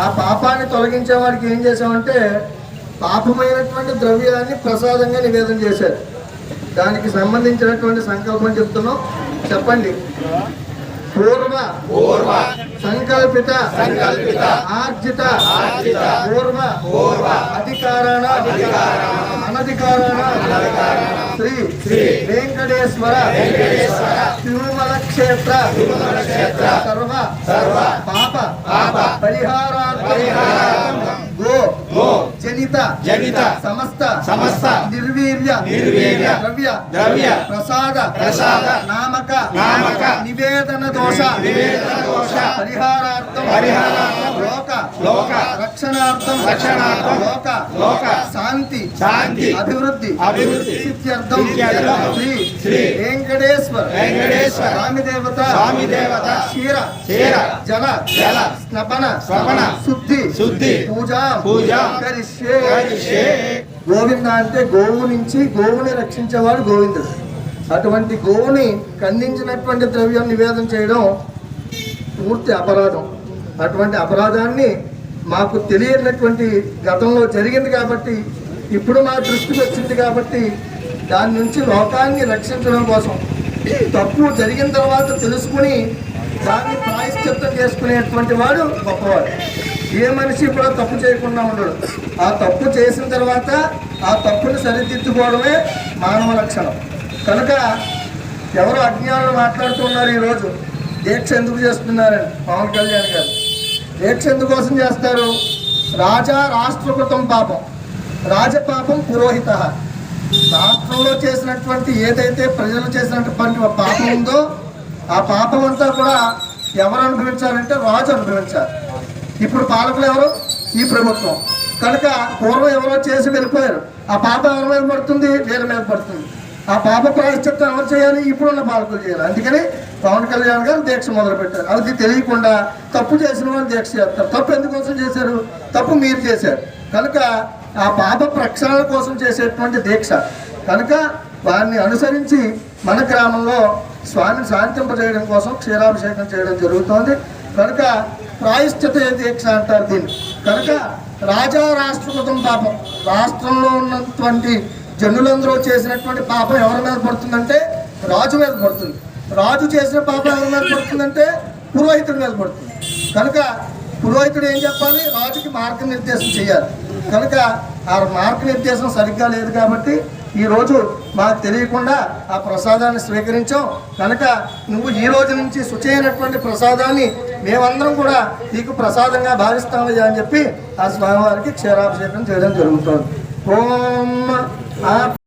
ఆ పాపాన్ని తొలగించే వాడికి ఏం చేసామంటే పాపమైనటువంటి ద్రవ్యాన్ని ప్రసాదంగా నివేదన చేశారు దానికి సంబంధించినటువంటి సంకల్పం చెప్తున్నాం. చెప్పండి. పూర్వ. పూర్వ. సంకల్పిత. సంకల్పిత. ఆర్జిత. ఆర్జిత. పూర్వ. పూర్వ. అధికారాన. అధికారాణ అనధికారాన. శ్రీ. శ్రీ. వెంకటేశ్వర. వెంకటేశ్వర. తిరుమల క్షేత్ర తిరుమల క్షేత్ర సర్వ. సర్వ జనిత జనిత సమస్త సమస్త నిర్వీర్య నిర్వీర్య ద్రవ్య ద్రవ్య ప్రసాద ప్రసాద నామక నామక నివేదన దోష నివేదన దోష పరిహారార్థం పరిహారార్థం లోక లోక రక్షణార్థం రక్షణార్థం లోక లోక శాంతి శాంతి అభివృద్ధి అభివృద్ధి సిద్ధ్యర్థం శ్రీ శ్రీ వెంకటేశ్వర వెంకటేశ్వర స్వామి దేవత స్వామి దేవత క్షీర క్షీర జల జల స్నపన స్నపన శుద్ధి శుద్ధి పూజ పూజ కరిష్యే కరిష్యే. గోవింద అంటే గోవు నుంచి గోవుని రక్షించేవాడు గోవిందుడు. అటువంటి గోవుని ఖండించినటువంటి ద్రవ్యం నివేదన చేయడం పూర్తి అపరాధం. అటువంటి అపరాధాన్ని మాకు తెలియనటువంటి గతంలో జరిగింది కాబట్టి ఇప్పుడు మా దృష్టికి వచ్చింది కాబట్టి దాని నుంచి లోకాన్ని రక్షించడం కోసం తప్పు జరిగిన తర్వాత తెలుసుకుని దాన్ని ప్రాయశ్చిత్తం చేసుకునేటువంటి వాడు గొప్పవాడు. ఏ మనిషి కూడా తప్పు చేయకుండా ఉండడు. ఆ తప్పు చేసిన తర్వాత ఆ తప్పును సరిదిద్దుకోవడమే మానవ లక్షణం. కనుక ఎవరు అజ్ఞానులు మాట్లాడుతున్నారు ఈరోజు? దీక్ష ఎందుకు చేస్తున్నారని? పవన్ కళ్యాణ్ గారు. దీక్ష ఎందుకోసం చేస్తారు? రాజా రాష్ట్రకృతం పాపం. రాజపాపం పురోహిత. రాష్ట్రంలో చేసినటువంటి ఏదైతే ప్రజలు చేసినటువంటి పాపం ఉందో ఆ పాపం అంతా కూడా ఎవరు అనుభవించాలంటే రాజు అనుభవించాలి ఇప్పుడు పాలకులు ఎవరు? ఈ ప్రభుత్వం. కనుక పూర్వం ఎవరో చేసి వెళ్ళిపోయారు. ఆ పాప ఎవరి మీద పడుతుంది? వీళ్ళ మీద పడుతుంది. ఆ పాప ప్రాయశ్చిత్తం ఎవరు చేయాలి? ఇప్పుడున్న పాలకులు చేయాలి. అందుకని పవన్ కళ్యాణ్ గారు దీక్ష మొదలుపెట్టారు. అది తెలియకుండా తప్పు చేసిన వాళ్ళు దీక్ష చేస్తారు. తప్పు ఎందుకోసం చేశారు? తప్పు మీరు చేశారు. కనుక ఆ పాప ప్రక్షాళన కోసం చేసేటువంటి దీక్ష. కనుక వారిని అనుసరించి మన గ్రామంలో స్వామిని శాంతింపజేయడం కోసం క్షీరాభిషేకం చేయడం జరుగుతోంది. కనుక ప్రాయశ్చిత దీక్ష అంటారు దీన్ని. కనుక రాజా రాష్ట్రపతం పాపం. రాష్ట్రంలో ఉన్నటువంటి జనులందరూ చేసినటువంటి పాపం ఎవరి మీద పడుతుందంటే రాజు మీద పడుతుంది. రాజు చేసిన పాపం ఎవరి మీద పడుతుందంటే పురోహితుడి మీద పడుతుంది. కనుక పురోహితుడు ఏం చెప్పాలి? రాజుకి మార్గనిర్దేశం చేయాలి. కనుక ఆ మార్గనిర్దేశం సరిగ్గా లేదు కాబట్టి ఈరోజు మాకు తెలియకుండా ఆ ప్రసాదాన్ని స్వీకరించాం. కనుక నువ్వు ఈ రోజు నుంచి శుచైనటువంటి ప్రసాదాన్ని మేమందరం కూడా నీకు ప్రసాదంగా భావిస్తామయ్యా అని చెప్పి ఆ స్వామివారికి క్షీరాభిషేకం చేయడం జరుగుతుంది. ఓం